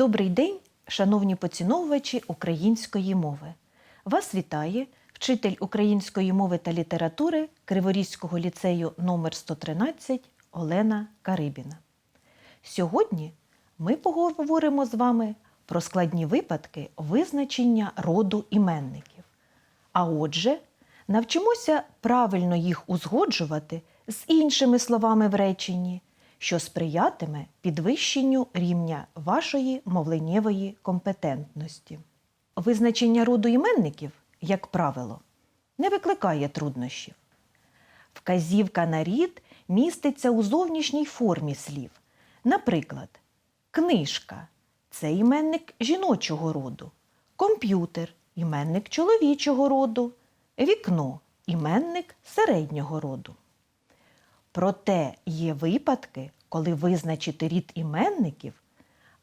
Добрий день, шановні поціновувачі української мови. Вас вітає вчитель української мови та літератури Криворізького ліцею номер 113 Олена Карибіна. Сьогодні ми поговоримо з вами про складні випадки визначення роду іменників. А отже, навчимося правильно їх узгоджувати з іншими словами в реченні, що сприятиме підвищенню рівня вашої мовленнєвої компетентності. Визначення роду іменників, як правило, не викликає труднощів. Вказівка на рід міститься у зовнішній формі слів. Наприклад, книжка це іменник жіночого роду, комп'ютер іменник чоловічого роду, вікно іменник середнього роду. Проте є випадки, коли визначити рід іменників,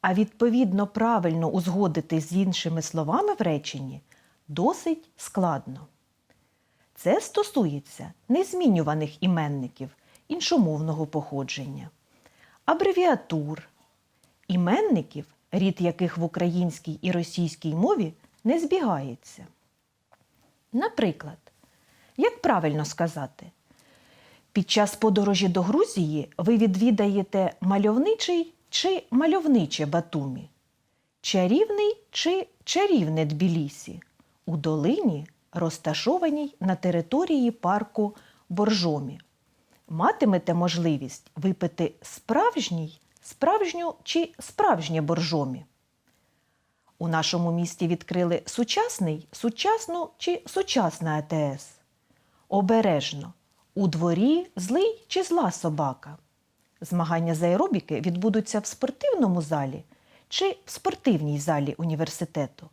а відповідно правильно узгодити з іншими словами в реченні досить складно. Це стосується незмінюваних іменників іншомовного походження, абревіатур, іменників, рід яких в українській і російській мові не збігається. Наприклад, як правильно сказати, під час подорожі до Грузії ви відвідаєте мальовничий чи мальовниче Батумі, чарівний чи чарівне Тбілісі у долині, розташованій на території парку Боржомі. Матимете можливість випити справжній, справжню чи справжнє боржомі. У нашому місті відкрили сучасний, сучасну чи сучасна АТС. Обережно. У дворі злий чи зла собака. Змагання з аеробіки відбудуться в спортивному залі чи в спортивній залі університету.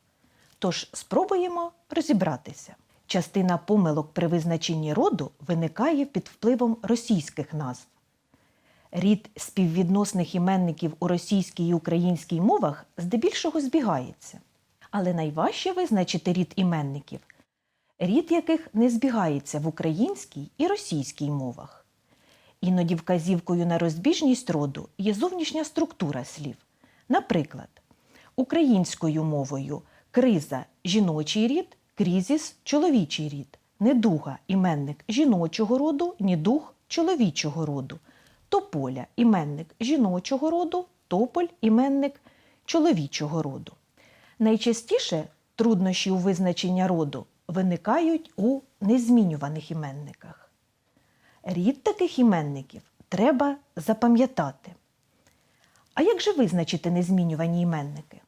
Тож спробуємо розібратися. Частина помилок при визначенні роду виникає під впливом російських назв. Рід співвідносних іменників у російській і українській мовах здебільшого збігається. Але найважче визначити рід іменників, рід яких не збігається в українській і російській мовах. Іноді вказівкою на розбіжність роду є зовнішня структура слів. Наприклад, українською мовою криза жіночий рід, крізіс чоловічий рід, недуга іменник жіночого роду, нідуг чоловічого роду, тополя іменник жіночого роду, тополь іменник чоловічого роду. Найчастіше труднощі у визначенні роду виникають у незмінюваних іменниках. Рід таких іменників треба запам'ятати. А як же визначити незмінювані іменники?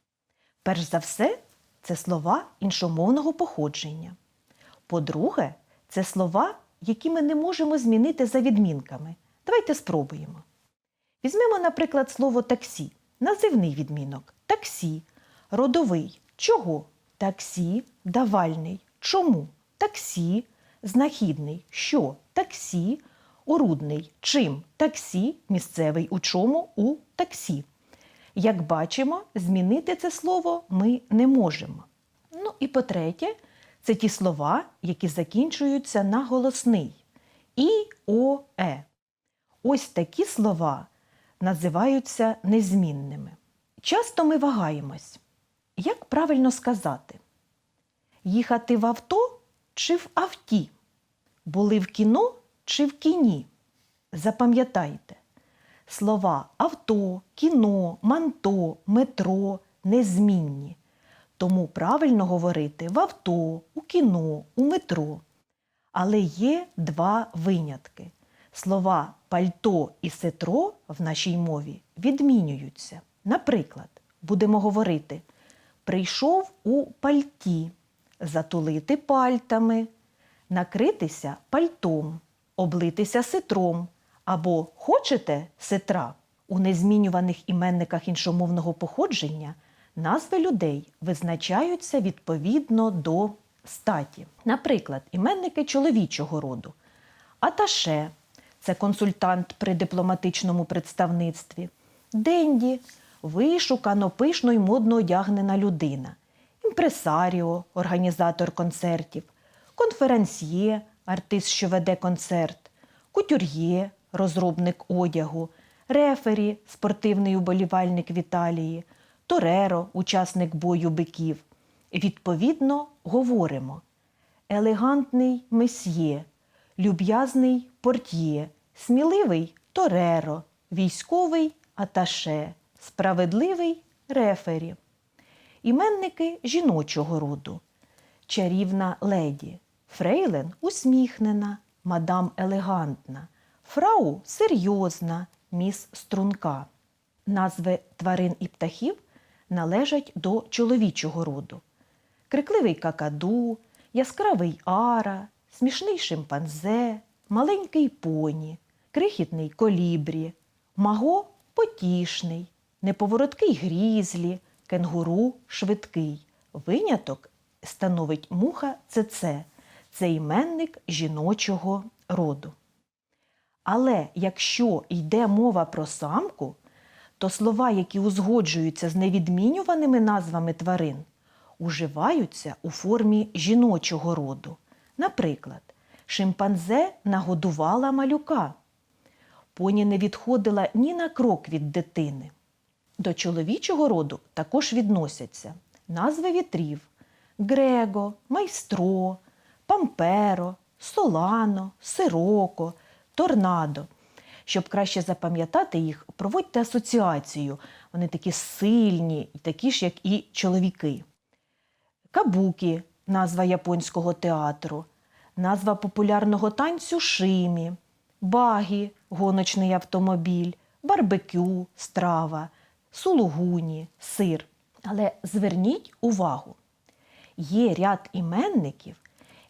Перш за все, це слова іншомовного походження. По-друге, це слова, які ми не можемо змінити за відмінками. Давайте спробуємо. Візьмемо, наприклад, слово таксі, називний відмінок таксі, родовий. Чого? Таксі, давальний. Чому? Таксі, знахідний. Що? Таксі, орудний. Чим? Таксі, місцевий у чому? У таксі. Як бачимо, змінити це слово ми не можемо. Ну і по-третє, це ті слова, які закінчуються на голосний і, о, е. Ось такі слова називаються незмінними. Часто ми вагаємось. Як правильно сказати? Їхати в авто чи в авті? Були в кіно чи в кіні? Запам'ятайте, слова авто, кіно, манто, метро незмінні. Тому правильно говорити в авто, у кіно, у метро. Але є два винятки. Слова пальто і сетро в нашій мові відмінюються. Наприклад, будемо говорити прийшов у пальті, затулити пальтами, накритися пальтом, облитися ситром або хочете ситра. У незмінюваних іменниках іншомовного походження назви людей визначаються відповідно до статі. Наприклад, іменники чоловічого роду. Аташе це консультант при дипломатичному представництві. Денді вишукано, пишно й модно одягнена людина. Імпресаріо, організатор концертів, конферансьє, артист, що веде концерт, кутюр'є, розробник одягу, рефері, спортивний уболівальник в Італії, тореро, учасник бою биків. Відповідно, говоримо елегантний месьє, люб'язний портьє, сміливий тореро, військовий аташе, справедливий рефері. Іменники жіночого роду. Чарівна леді, фрейлен усміхнена, мадам елегантна, фрау серйозна, міс струнка. Назви тварин і птахів належать до чоловічого роду. Крикливий какаду, яскравий ара, смішний шимпанзе, маленький поні, крихітний колібрі, маго потішний, неповороткий грізлі, кенгуру швидкий. Виняток становить муха цеце. Це іменник жіночого роду. Але якщо йде мова про самку, то слова, які узгоджуються з невідмінюваними назвами тварин, уживаються у формі жіночого роду. Наприклад, шимпанзе нагодувала малюка. Поні не відходила ні на крок від дитини. До чоловічого роду також відносяться назви вітрів Грего, Майстро, Памперо, Солано, Сироко, Торнадо. Щоб краще запам'ятати їх, проводьте асоціацію. Вони такі сильні, такі ж, як і чоловіки. Кабукі назва японського театру, назва популярного танцю шимі, багі гоночний автомобіль, барбекю страва, сулугуні, сир. Але зверніть увагу, є ряд іменників,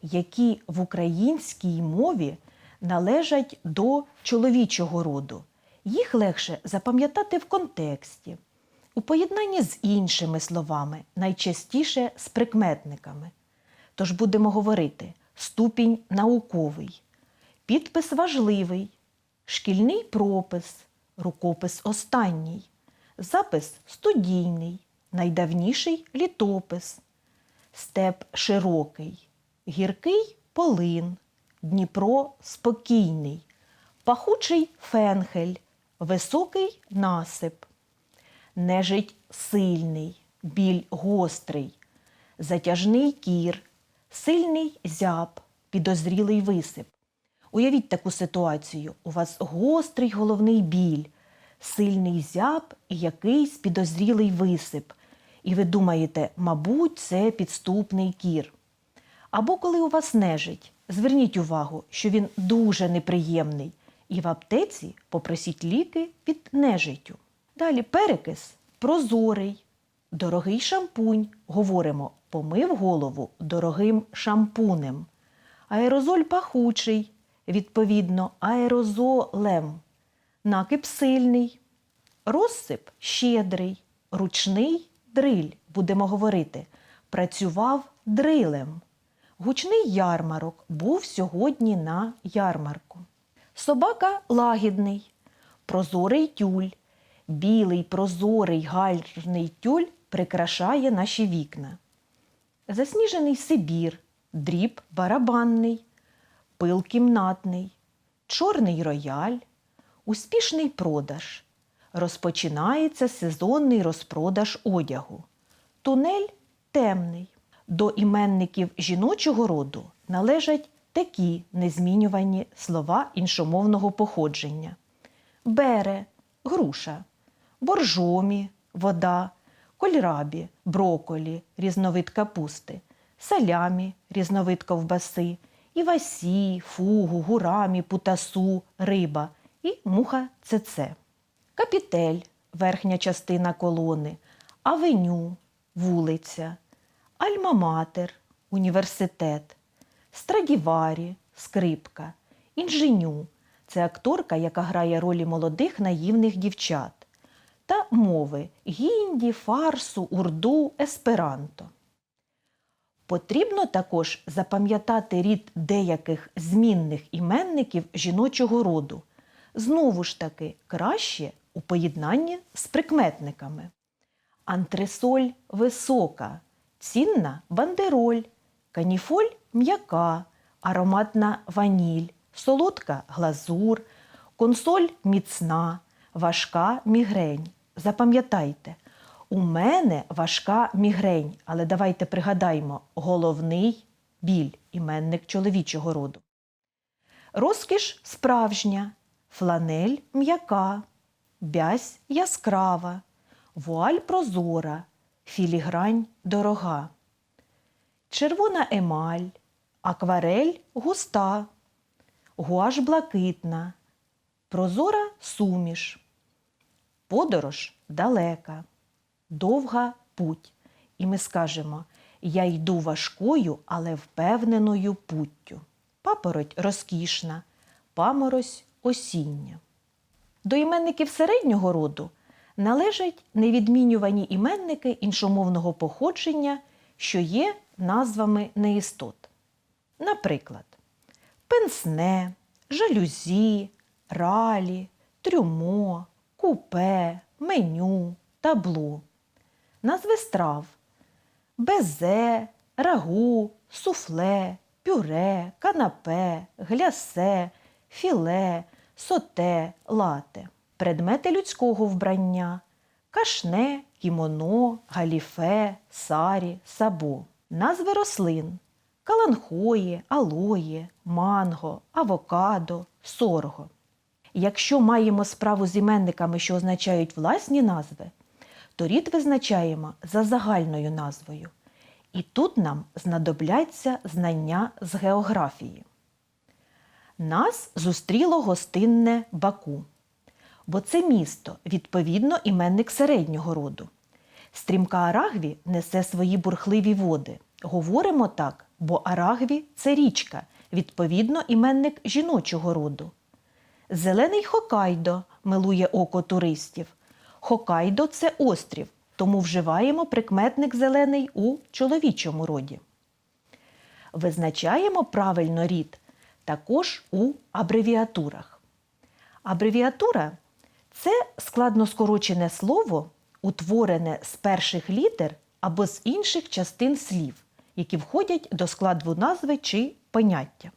які в українській мові належать до чоловічого роду. Їх легше запам'ятати в контексті, у поєднанні з іншими словами, найчастіше з прикметниками. Тож будемо говорити ступінь науковий, підпис важливий, шкільний пропис, рукопис останній, запис студійний, найдавніший літопис, степ широкий, гіркий полин, Дніпро спокійний, пахучий фенхель, високий насип, нежить сильний, біль гострий, затяжний кір, сильний зяб, підозрілий висип. Уявіть таку ситуацію: у вас гострий головний біль, сильний зяб і якийсь підозрілий висип. І ви думаєте, мабуть, це підступний кір. Або коли у вас нежить, зверніть увагу, що він дуже неприємний, і в аптеці попросіть ліки від нежиттю. Далі перекис прозорий, дорогий шампунь. Говоримо, помив голову дорогим шампунем. Аерозоль пахучий, відповідно, аерозолем. Накип сильний, розсип щедрий, ручний дриль, будемо говорити, працював дрилем. Гучний ярмарок був сьогодні на ярмарку. Собака лагідний, прозорий тюль, білий прозорий гальний тюль прикрашає наші вікна. Засніжений Сибір, дріб барабанний, пил кімнатний, чорний рояль, успішний продаж. Розпочинається сезонний розпродаж одягу. Тунель темний. До іменників жіночого роду належать такі незмінювані слова іншомовного походження: бере груша, боржомі вода, кольрабі броколі, різновид капусти, салямі, різновид ковбаси, івасі, фугу, гурамі, путасу, риба і муха цеце. Капітель верхня частина колони, авеню вулиця, Альма-Матер університет, Страдіварі скрипка, інженю це акторка, яка грає ролі молодих наївних дівчат, та мови гінді, фарсу, урду, есперанто. Потрібно також запам'ятати рід деяких змінних іменників жіночого роду. Знову ж таки, краще у поєднанні з прикметниками. Антресоль висока, цінна бандероль, каніфоль м'яка, ароматна ваніль, солодка глазур, консоль міцна, важка мігрень. Запам'ятайте, У мене важка мігрень, але давайте пригадаємо головний біль іменник чоловічого роду. Розкіш справжня, фланель м'яка, бязь яскрава, вуаль прозора, філігрань дорога. Червона емаль, акварель густа, гуаш блакитна, прозора суміш, подорож далека, довга путь. І ми скажемо Я йду важкою, але впевненою путтю. Папороть розкішна, паморозь осіння. До іменників середнього роду належать невідмінювані іменники іншомовного походження, що є назвами неістот. Наприклад, пенсне, жалюзі, ралі, трюмо, купе, меню, табло. Назви страв безе, рагу, суфле, пюре, канапе, глясе, філе, соте, лате. Предмети людського вбрання кашне, кімоно, галіфе, сарі, сабо. Назви рослин каланхої, алої, манго, авокадо, сорго. Якщо маємо справу з іменниками, що означають власні назви, то рід визначаємо за загальною назвою. І тут нам знадобляться знання з географії. Нас зустріло гостинне Баку, бо це місто, відповідно, іменник середнього роду. Стрімка Арагві несе свої бурхливі води. Говоримо так, бо Арагві це річка, відповідно, іменник жіночого роду. Зелений Хокайдо милує око туристів. Хокайдо це острів, тому вживаємо прикметник зелений у чоловічому роді. Визначаємо правильно рід також у абревіатурах. Абревіатура це складно скорочене слово, утворене з перших літер або з інших частин слів, які входять до складу назви чи поняття.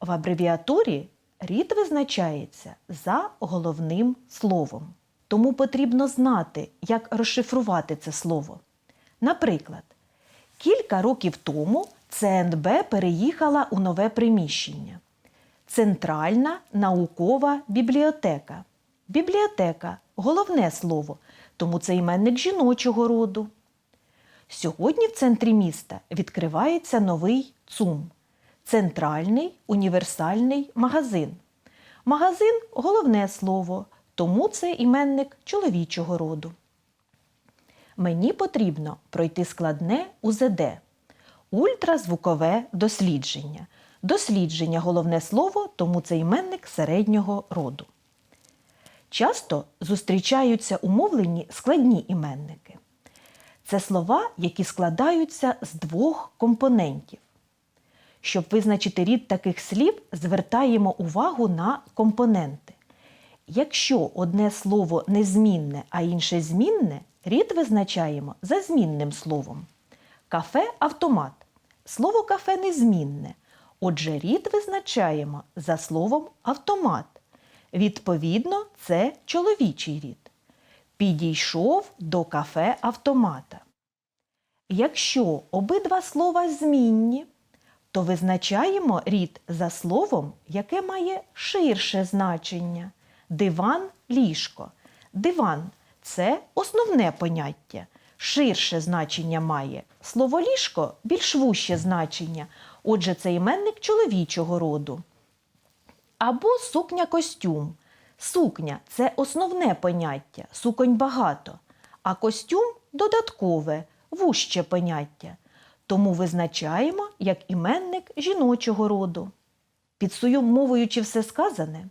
В абревіатурі рід визначається за головним словом. Тому потрібно знати, як розшифрувати це слово. Наприклад, кілька років тому ЦНБ переїхала у нове приміщення. Центральна наукова бібліотека. Бібліотека головне слово, тому це іменник жіночого роду. Сьогодні в центрі міста відкривається новий ЦУМ центральний універсальний магазин. Магазин головне слово, тому це іменник чоловічого роду. Мені потрібно пройти складне УЗД ультразвукове дослідження. Дослідження головне слово, тому це іменник середнього роду. Часто зустрічаються умовлені складні іменники. Це слова, які складаються з двох компонентів. Щоб визначити рід таких слів, звертаємо увагу на компоненти. Якщо одне слово незмінне, а інше змінне, рід визначаємо за змінним словом. Кафе автомат. Слово кафе незмінне. Отже, рід визначаємо за словом автомат. Відповідно, це чоловічий рід. Підійшов до кафе автомата. Якщо обидва слова змінні, то визначаємо рід за словом, яке має ширше значення. Диван ліжко. Диван це основне поняття. Ширше значення має. Слово ліжко більш вуще значення. Отже, це іменник чоловічого роду. Або сукня костюм. Сукня це основне поняття, суконь багато, а костюм додаткове, вуще поняття. Тому визначаємо як іменник жіночого роду. Підсумовуючи все сказане,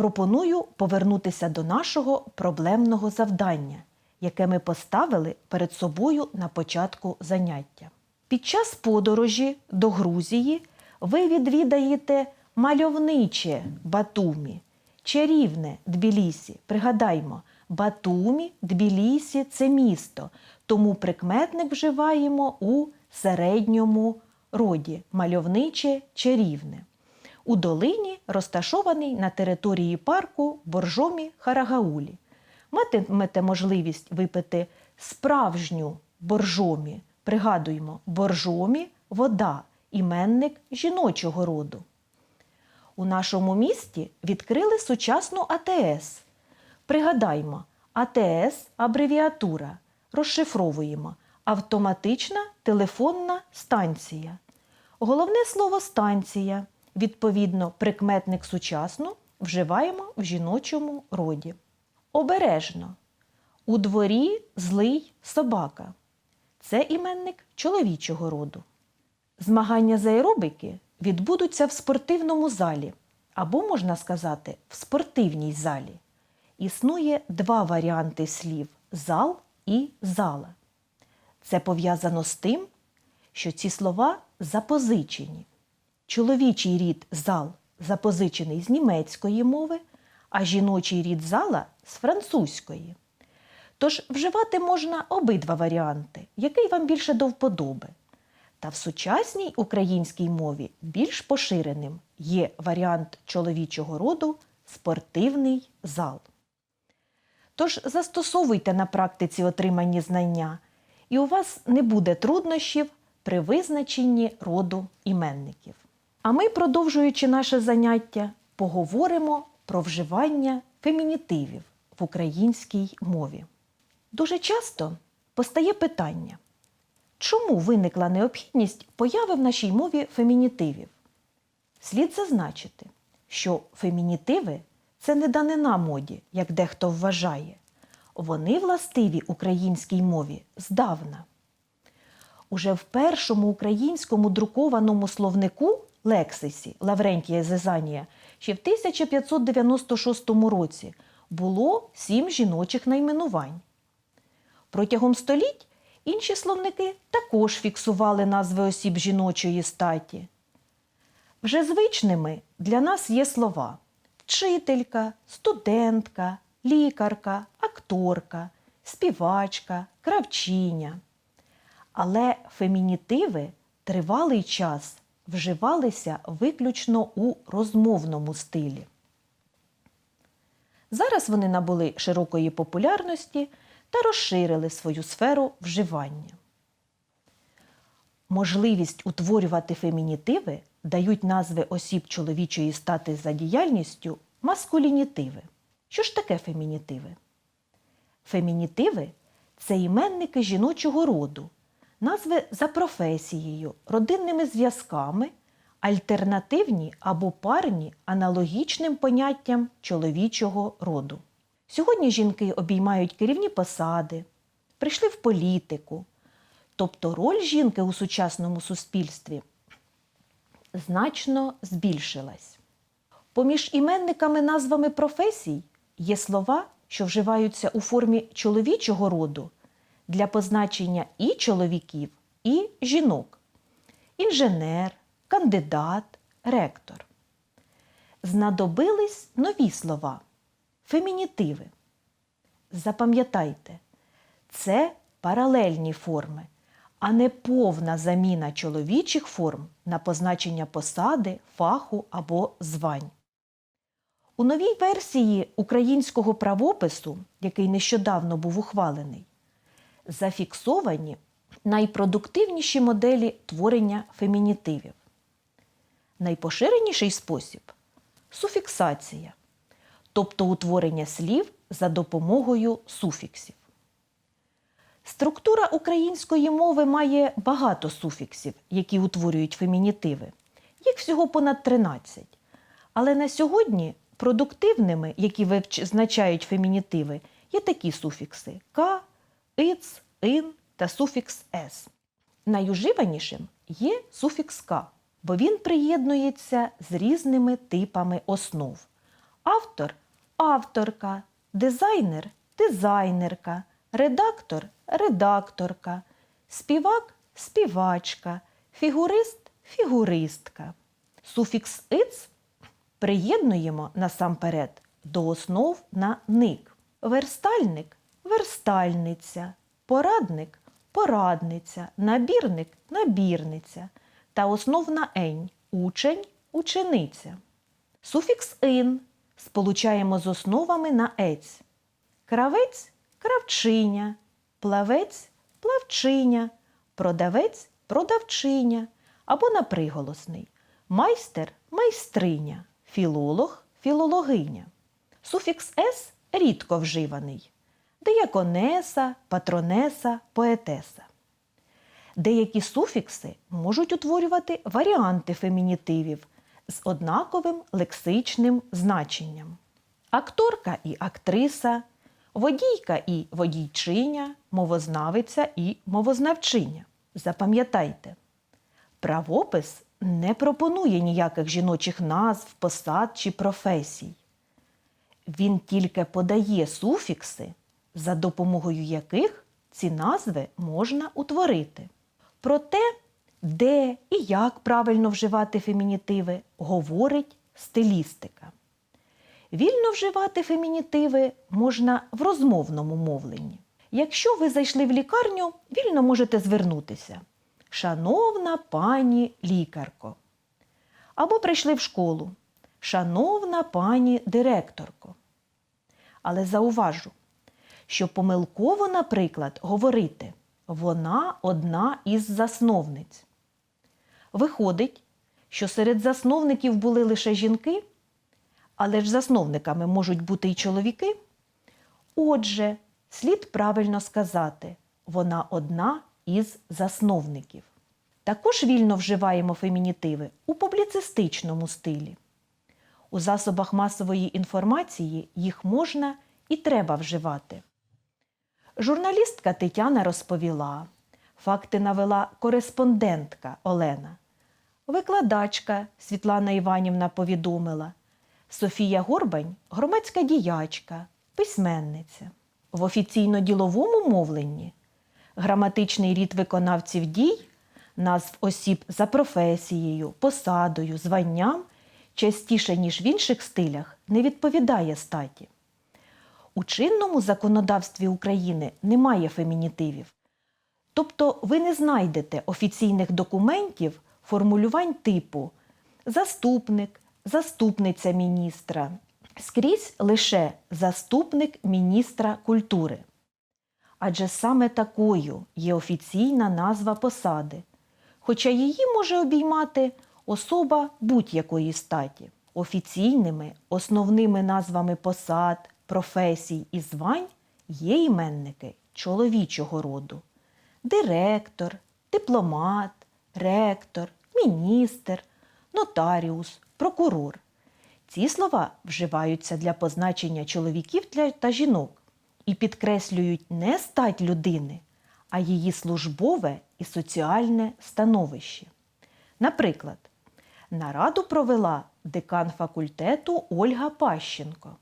пропоную повернутися до нашого проблемного завдання, яке ми поставили перед собою на початку заняття. Під час подорожі до Грузії ви відвідаєте мальовниче Батумі, чарівне Тбілісі. Пригадаймо, Батумі, Тбілісі – це місто, тому прикметник вживаємо у середньому роді мальовниче чарівне. У долині розташований на території парку боржомі Харагаулі. Матимете можливість випити справжню боржомі. Пригадуємо, боржомі вода, іменник жіночого роду. У нашому місті відкрили сучасну АТС. Пригадаймо, АТС абревіатура. Розшифровуємо автоматична телефонна станція. Головне слово станція. Відповідно, прикметник сучасну вживаємо в жіночому роді. Обережно. У дворі злий собака. Це іменник чоловічого роду. Змагання з аеробики відбудуться в спортивному залі, або, можна сказати, в спортивній залі. Існує два варіанти слів зал і зала. Це пов'язано з тим, що ці слова запозичені. Чоловічий рід зал запозичений з німецької мови, а жіночий рід зала з французької. Тож вживати можна обидва варіанти, який вам більше до вподоби. Та в сучасній українській мові більш поширеним є варіант чоловічого роду спортивний зал. Тож застосовуйте на практиці отримані знання, і у вас не буде труднощів при визначенні роду іменників. А ми, продовжуючи наше заняття, поговоримо про вживання фемінітивів в українській мові. Дуже часто постає питання, чому виникла необхідність появи в нашій мові фемінітивів? Слід зазначити, що фемінітиви це не данина моді, як дехто вважає. Вони властиві українській мові здавна. Уже в першому українському друкованому словнику лексисі Лаврентія Зезанія ще в 1596 році було сім жіночих найменувань. Протягом століть інші словники також фіксували назви осіб жіночої статі. Вже звичними для нас є слова вчителька, студентка, лікарка, акторка, співачка, кравчиня. Але фемінітиви тривалий час вживалися виключно у розмовному стилі. Зараз вони набули широкої популярності та розширили свою сферу вживання. Можливість утворювати фемінітиви дають назви осіб чоловічої стати за діяльністю маскулінітиви. Що ж таке фемінітиви? Фемінітиви це іменники жіночого роду, назви за професією, родинними зв'язками, альтернативні або парні аналогічним поняттям чоловічого роду. Сьогодні жінки обіймають керівні посади, прийшли в політику. Тобто роль жінки у сучасному суспільстві значно збільшилась. Поміж іменниками назвами професій є слова, що вживаються у формі чоловічого роду для позначення і чоловіків, і жінок. Інженер, кандидат, ректор. Знадобились нові слова фемінітиви. Запам'ятайте, це паралельні форми, а не повна заміна чоловічих форм на позначення посади, фаху або звань. У новій версії українського правопису, який нещодавно був ухвалений, зафіксовані найпродуктивніші моделі творення фемінітивів. Найпоширеніший спосіб суфіксація, тобто утворення слів за допомогою суфіксів. Структура української мови має багато суфіксів, які утворюють фемінітиви. Їх всього понад 13. Але на сьогодні продуктивними, які визначають фемінітиви, є такі суфікси к, иц, ин та суфікс с. Найуживанішим є суфікс к, бо він приєднується з різними типами основ. Автор авторка, дизайнер дизайнерка, редактор редакторка, співак співачка, фігурист фігуристка. Суфікс иц приєднуємо насамперед до основ на ник. Верстальник верстальниця, порадник порадниця, набірник набірниця та основна ень учень учениця. Суфікс ин сполучаємо з основами на ець. Кравець кравчиня, плавець плавчиня, продавець продавчиня або на приголосний майстер майстриня, філолог філологиня. Суфікс с рідко вживаний деяконеса, патронеса, поетеса. Деякі суфікси можуть утворювати варіанти фемінітивів з однаковим лексичним значенням. Акторка і актриса, водійка і водійчиня, мовознавиця і мовознавчиня. Запам'ятайте, правопис не пропонує ніяких жіночих назв, посад чи професій. Він тільки подає суфікси, за допомогою яких ці назви можна утворити. Про те, де і як правильно вживати фемінітиви, говорить стилістика. Вільно вживати фемінітиви можна в розмовному мовленні. Якщо ви зайшли в лікарню, вільно можете звернутися. Шановна пані лікарко. Або прийшли в школу. Шановна пані директорко. Але зауважу, що помилково, наприклад, говорити вона одна із засновниць. Виходить, що серед засновників були лише жінки, але ж засновниками можуть бути й чоловіки. Отже, слід правильно сказати вона одна із засновників. Також вільно вживаємо фемінітиви у публіцистичному стилі. У засобах масової інформації їх можна і треба вживати. Журналістка Тетяна розповіла, факти навела кореспондентка Олена. Викладачка Світлана Іванівна повідомила, Софія Горбань громадська діячка, письменниця. В офіційно-діловому мовленні граматичний рід виконавців дій, назв осіб за професією, посадою, званням частіше, ніж в інших стилях, не відповідає статі. У чинному законодавстві України немає фемінітивів. Тобто ви не знайдете офіційних документів формулювань типу заступник, заступниця міністра, скрізь лише заступник міністра культури. Адже саме такою є офіційна назва посади, хоча її може обіймати особа будь-якої статі. Офіційними основними назвами посад, професій і звань є іменники чоловічого роду директор, дипломат, ректор, міністр, нотаріус, прокурор. Ці слова вживаються для позначення чоловіків та жінок і підкреслюють не стать людини, а її службове і соціальне становище. Наприклад, нараду провела декан факультету Ольга Пащенко.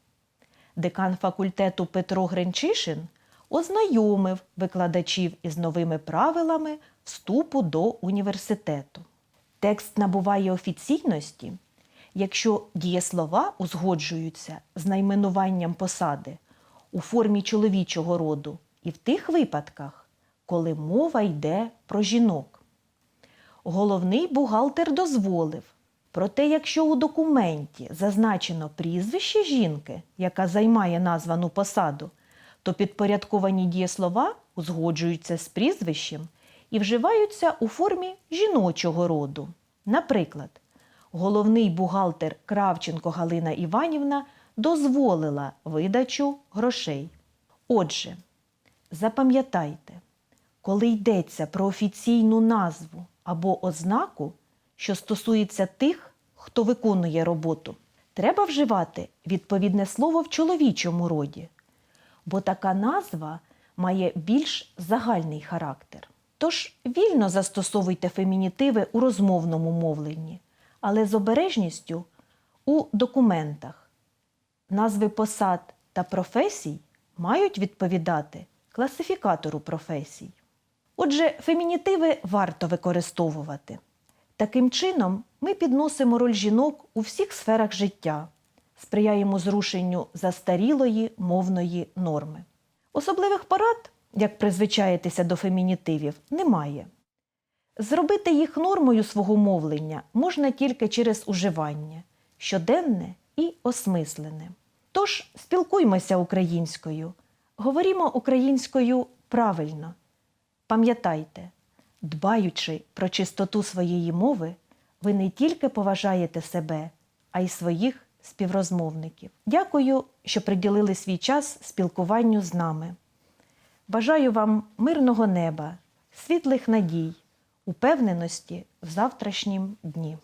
Декан факультету Петро Гренчишин ознайомив викладачів із новими правилами вступу до університету. Текст набуває офіційності, якщо дієслова узгоджуються з найменуванням посади у формі чоловічого роду і в тих випадках, коли мова йде про жінок. Головний бухгалтер дозволив. Проте, якщо у документі зазначено прізвище жінки, яка займає названу посаду, то підпорядковані дієслова узгоджуються з прізвищем і вживаються у формі жіночого роду. Наприклад, головний бухгалтер Кравченко Галина Іванівна дозволила видачу грошей. Отже, запам'ятайте, коли йдеться про офіційну назву або ознаку, що стосується тих, хто виконує роботу, треба вживати відповідне слово в чоловічому роді, бо така назва має більш загальний характер. Тож вільно застосовуйте фемінітиви у розмовному мовленні, але з обережністю у документах. Назви посад та професій мають відповідати класифікатору професій. Отже, фемінітиви варто використовувати. Таким чином, ми підносимо роль жінок у всіх сферах життя, сприяємо зрушенню застарілої мовної норми. Особливих порад, як призвичаїтися до фемінітивів, немає. Зробити їх нормою свого мовлення можна тільки через уживання щоденне і осмислене. Тож спілкуймося українською, говоримо українською Правильно. Пам'ятайте, дбаючи про чистоту своєї мови, ви не тільки поважаєте себе, а й своїх співрозмовників. Дякую, що приділили свій час спілкуванню з нами. Бажаю вам мирного неба, світлих надій, упевненості в завтрашнім дні.